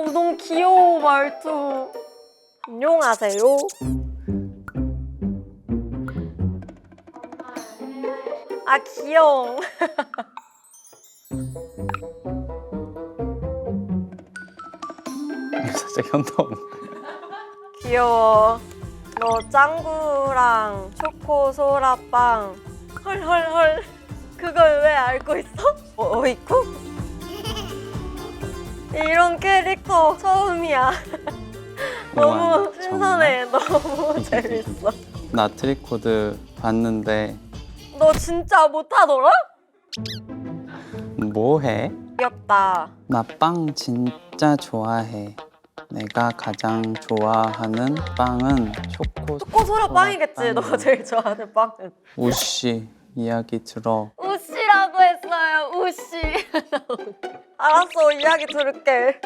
어, 너무 귀여워 말투. 안녕하세요. 아 귀여워. 살짝 현타 귀여워. 너 짱구랑 초코 소라빵 헐헐헐 그걸 왜 알고 있어? 어, 어이쿠? 이런 캐릭터 처음이야. 너무 우와, 신선해. 너무 재밌어. 나 트리코드 봤는데 너 진짜 못하더라? 뭐해? 귀엽다. 나 빵 진짜 좋아해. 내가 가장 좋아하는 빵은 초코 초코 소라 빵이겠지. 너 소라빵이야. 제일 좋아하는 빵은. 우씨 이야기 들어. 우씨라고 했어요. 우씨. 알았어. 이야기 들을게.